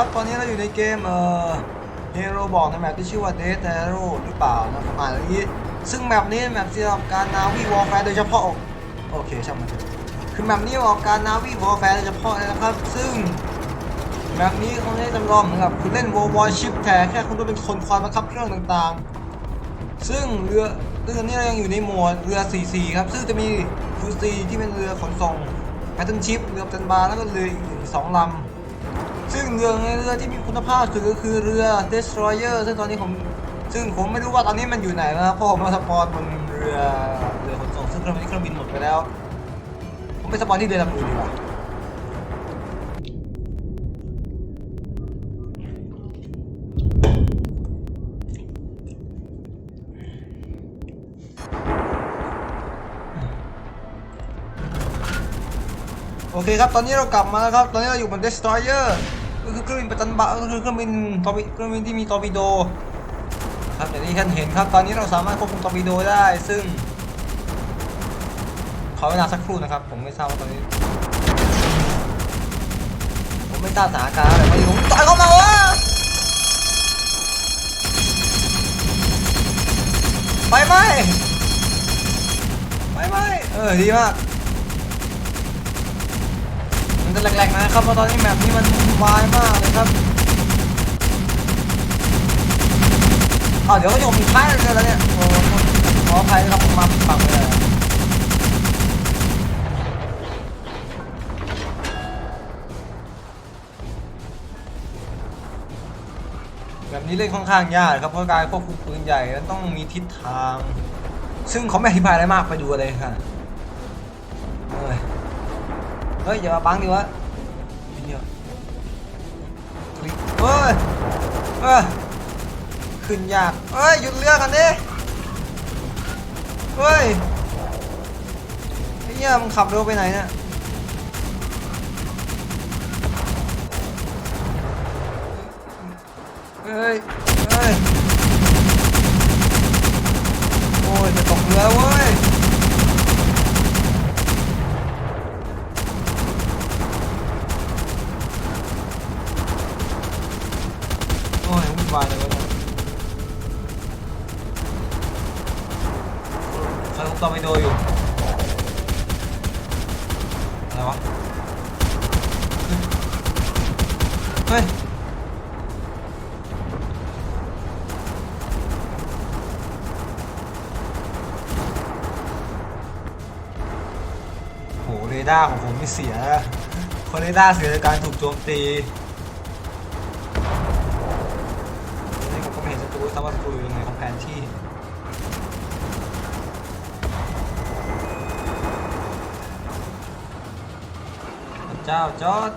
ครับ ตอนนี้เราอยู่ในเกมเอ่อเฮโร่บอกในแมปที่ชื่อว่า Death Arrow หรือเปล่านะประมาณนี้ ซึ่งแมปนี้เป็นแมปสำหรับการนาวีวอลแฟร์โดยเฉพาะโอเคช่างมันเถอะคือแมปนี้เหมาะกับการนาวีวอลแฟร์โดยเฉพาะเลยนะครับ ซึ่งแมปนี้เขาได้จำลองเหมือนกับคุณเล่น World Warship แต่แค่คุณต้องเป็นคนคอยบังคับเครื่องต่างๆ ซึ่งเรือซึ่งตอนนี้เรายังอยู่ในหมวดเรือ 44 ครับ ซึ่งจะมีฟูซีที่เป็นเรือขนส่งแพทเทิร์นชิพเรือจันบาแล้วก็เรืออีกสองลำ งเรือเรือที่มีคุณภาพสุดก็คือเรือ destroyer ซึ่งตอนนี้ผมซึ่งผมไม่รู้ว่าตอนนี้มันอยู่ไหนนะครับเพราะผมมาสปอนบนเรือเรือขนส่งซึ่งเครื่องบินเครื่องบินหมดไปแล้ว ผมไปสปอนที่เรือลำอื่นดีกว่าโอเคครับ ตอนนี้เรากลับมาแล้วครับ ตอนนี้เราอยู่บน destroyer คือเครื่องบินประจันบะก็คือเครื่องบินตอร์ปิเครื่องบินที่มีตอร์ปิโดครับอย่างที่ท่านเห็นครับตอนนี้เราสามารถควบคุมตอร์ปิโดได้ซึ่งขอเวลาสักครู่นะครับ ผมไม่ทราบว่าตอนนี้ ผมไม่ทราบสถานการณ์อะไรไม่รู้ต่อยเข้ามาวะไปไหมไปไหมเออดีมากันแหลกๆนะครับเพราะตอนนี้แมปนี้มันวายมากเลยครับอ๋อเดี๋ยวก็จะมีท้ายเลยแล้วเนี่ยโอ้ขออภัยนะครับผมมาผิดฝั่งเลยแบบนี้เล่นค่อนข้างยากครับเพราะการควบคุมปืนใหญ่มันต้องมีทิศทาง ซึ่งเขาไม่อธิบายอะไรมากไปดูเลยค่ะเอ้ยเฮ้ยอย่ามาบังดิวะ เฮ้ยเอ้ยขึ้นยากเฮ้ยหยุดเรือกันดิเฮ้ยไอ้เหี้ยมึงขับเร็วไปไหนเนี่ยเฮ้ยเฮ้ยโอ้ยจะตกเรือเว้ย โอ้ยวุ่นวายเลยวะเนี่ยใครคุกตอร์ปิโดอยู่ อะไรวะ เฮ้ยโหเรดาร์ของผมไม่เสียเพราะเรดาร์เสียจากการถูกโจมตี รูซ้ำว่าศัตรูอยู่ตรงไหนของแผนที่เจ้าจอด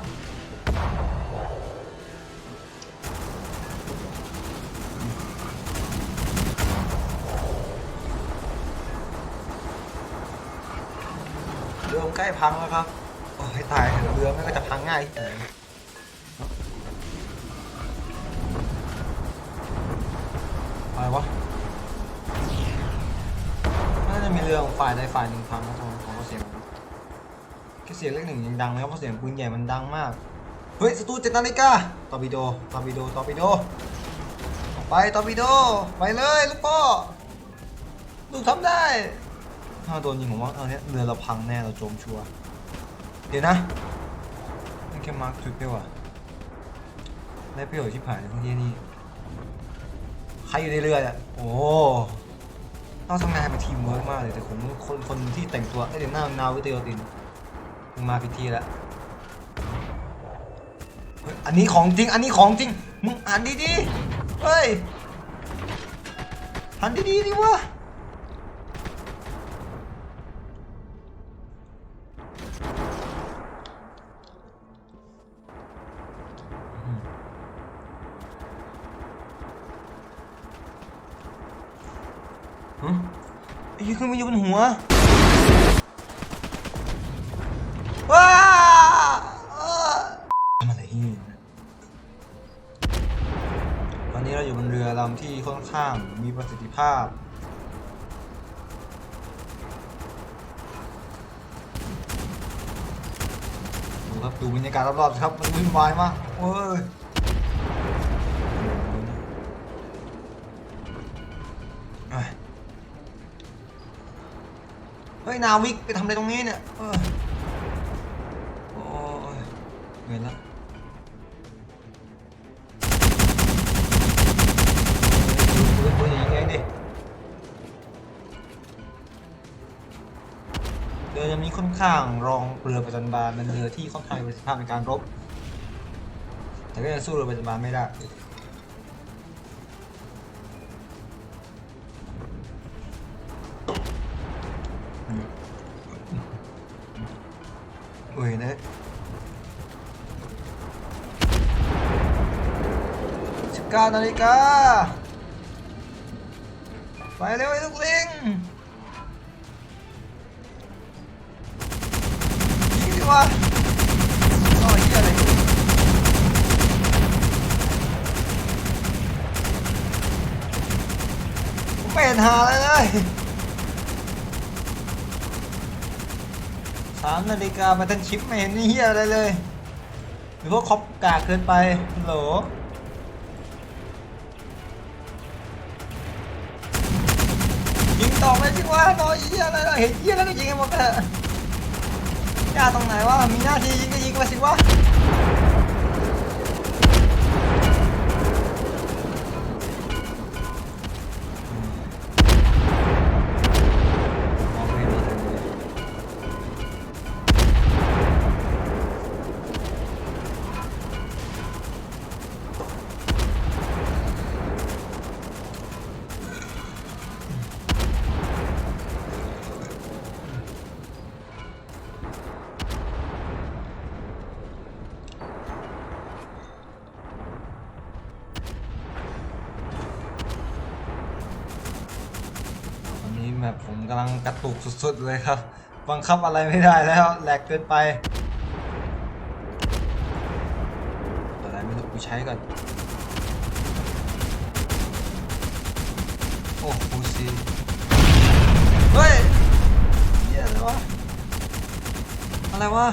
เรือใกล้พังแล้วครับโอ้ให้ตายเถอะเรือมันก็จะพังง่ายที่ไหน อะไรวะน่าจะมีเรือของฝ่ายใดฝ่ายหนึ่งพังนะทางของเขาเสียงแค่เสียงเลขหนึ่งยังดังเลยครับเพราะเสียงปืนใหญ่มันดังมาก เฮ้ยศัตรูเจ็ดนาฬิกาตอร์ปิโดตอร์ปิโดตอร์ปิโดไปตอร์ปิโดไปเลยลูกพ่อลูกทำได้ถ้าโดนยิงผมว่าเอาเนี้ยเรือเราพังแน่เราจมชัวร์เดี๋ยวนะนี่แค่มาร์คจุดเดียวอะได้ประโยชน์ชิบหายเลยพวกนี้นี่ ครอยู่ในเรือเนี่ยโอ้ต้องทำงานเป็นทีมเวิร์กมากเลยแต่คนคนคนที่แต่งตัวไอ้ยเดี๋ยวหน้านาวิเตโอตินมาพิธีแล้วอันนี้ของจริง อันนี้ของจริง มึงอ่านดีๆเฮ้ยอ่านดีๆดิวะ ฮะไอ้ยี่ขึ้นมาอยู่บนหัวว้าทำอะไรที่นี่ตอนนี้เราอยู่บนเรือลำที่ค่อนข้างมีประสิทธิภาพดูครับดูบรรยากาศรอบๆสิครับมันวุ่นวายมากโอ้ย เฮ้ย นาวิกไปทำอะไรตรงนี้เนี่ยเออโอ้ยเงินละเฮ้ยปืนปืนอย่างไงดิเรือลำนี้ค่อนข้างรองเรือประจันบานเป็นเรือที่ค่อนข้างมีประสิทธิภาพในการรบ แต่ก็ยังสู้เรือประจันบานไม่ได้ อยนะสิบเก้านาฬิกาไปเร็วไอ้ลูกลิงยิงดีวะอ้ยเหี้ยอะไรกูกูไม่เห็นหาอะไรเลยามนาฬิกามาทันชิปไม่เห็นนี่เหี้ยอะไรเลย หรือว่าคอปกากเกินไปโหลยิงต่อไปสิวะต่อเหี้ยอะไรเห็นเหี้ยแล้วก็ยิงให้หมดเถอะยาตรงไหนวะมีหน้าที่ยิงก็ยิงมาสิวะ แมปผมกำลังกระตุกสุดๆเลยครับ บังคับอะไรไม่ได้แล้วแหลกเกินไปอะไรไม่รู้กูใช้ก่อน โอ้คูซีเฮ้ยเยอะไรวะอะไรวะ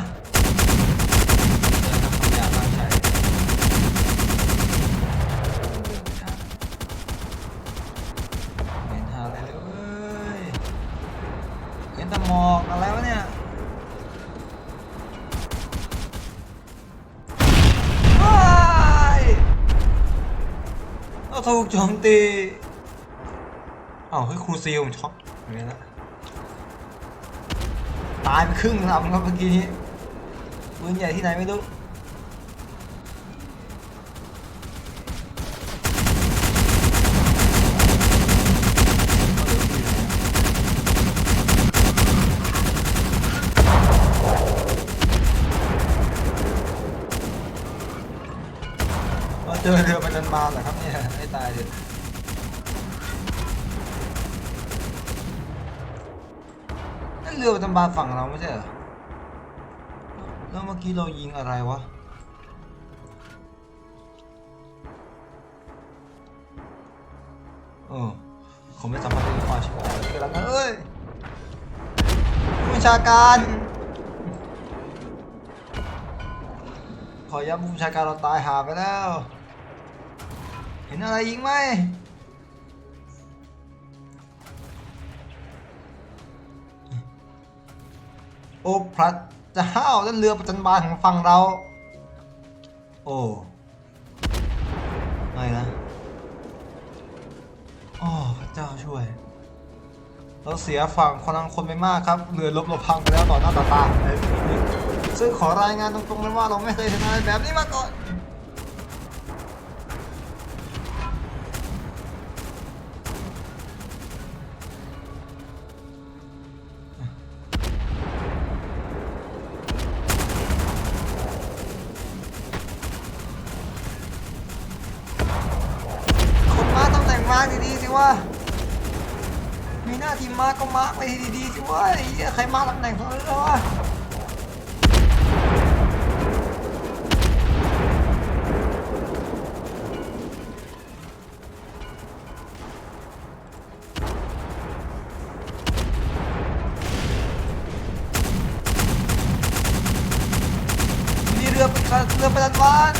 ถูกโจมตีเอ้าเฮ้ยครูซีผมช็อกอย่างนี้ละตายไปครึ่งลำครับเมื่อกี้นี้ปืนใหญ่ที่ไหนไม่รู้ เราเจอเรือประจันบาเหรอครับเนี่ยให้ตายดินั่นเรือประจันบานฝั่งเราไม่ใช่เหรอแล้วเมื่อกี้เรายิงอะไรวะเออเขาไม่สามารถเล่นความชิบหายได้แล้วเอ้ยผู้บัญชาการ ขอย้ำผู้บัญชาการเราตายหาไปแล้ว เห็นอะไรยิงไหมโอ้พระเจ้านั่นเรือประจันบานของฝั่งเรา โอ้ไม่นะโอ้พระเจ้าช่วย เราเสียฝั่งคนนังคนไปมากครับเรือลบเราพังไปแล้วต่อหน้าต่อตาซึ่งขอรายงานตรงๆเลยว่าเราไม่เคยเห็นอะไรแบบนี้มาก่อน ร์กดีๆสิวะมีหน้าที่มาร์กก็มาร์กไปดีๆสิวะไอ้เหี้ยใครมาร์กตำแหน่งเของเราวะมีเรือเป็นเรือประจันบาน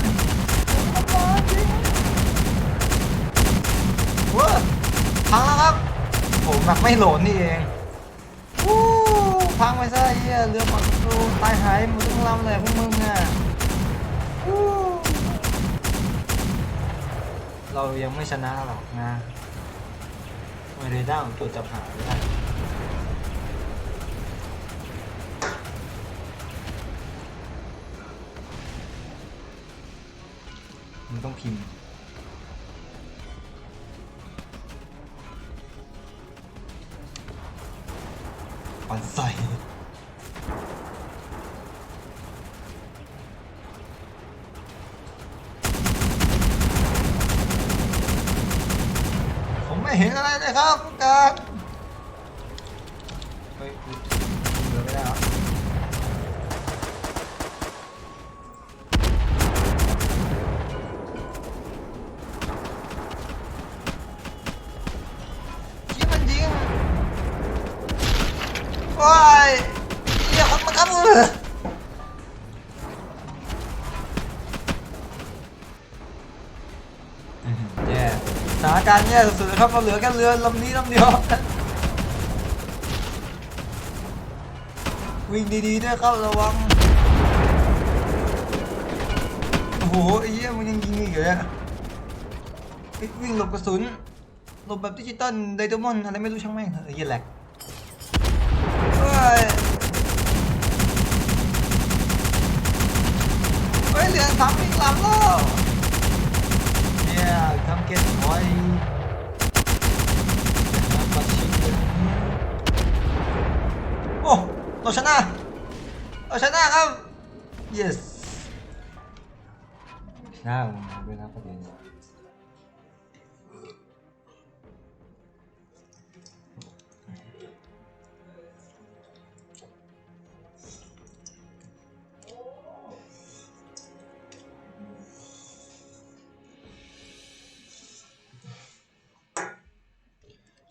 เรือประจันบานจริง เว้ยพังแล้วครับผมแบบไม่โหลดนี่เองวู้พังไปซะเหี้ยเรือฝั่งกูตายหายหมดทั้งลำเลยพวกมึงอะอู้เรายังไม่ชนะหรอกนะไม่ได้ด้าของตัวจับหาไม่ได้มึงต้องพิมพ์ ไม่เห็นอะไรเลยครับผู้การเฮ้ยเหลือไม่ได้เหรอยิงมันยิงว้ายเรียกคนมาครับ การแย่สุดๆครับเราเหลือแค่เรือลำนี้ลำเดียว วิ่งดีๆด้วยครับระวัง โอ้โหไอ้เหี้ยมันยังยิงอีกเหรอเฮ้ยวิ่งหลบกระสุนหลบแบบดิจิตอลไดโตมอนอะไรไม่รู้ช่างแม่งเถอะไอ้เหี้ยแหลกเฮ้ยเฮ้ยเหลือสามอีกลำแล้ว เนี่ยทำเกมถอยปัดชิงเลยโอ้เราชนะเราชนะครับ yes ชนะผม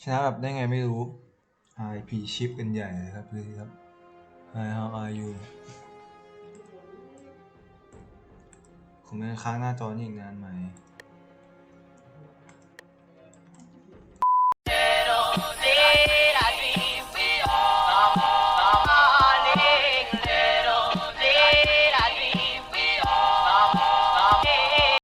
ชนะแบบได้ไงไม่รู้ IP ชิปกันใหญ่นะครับเพื่อนครับ Hi how are you ผมจะค้างหน้าจอนี่อีกนานไหม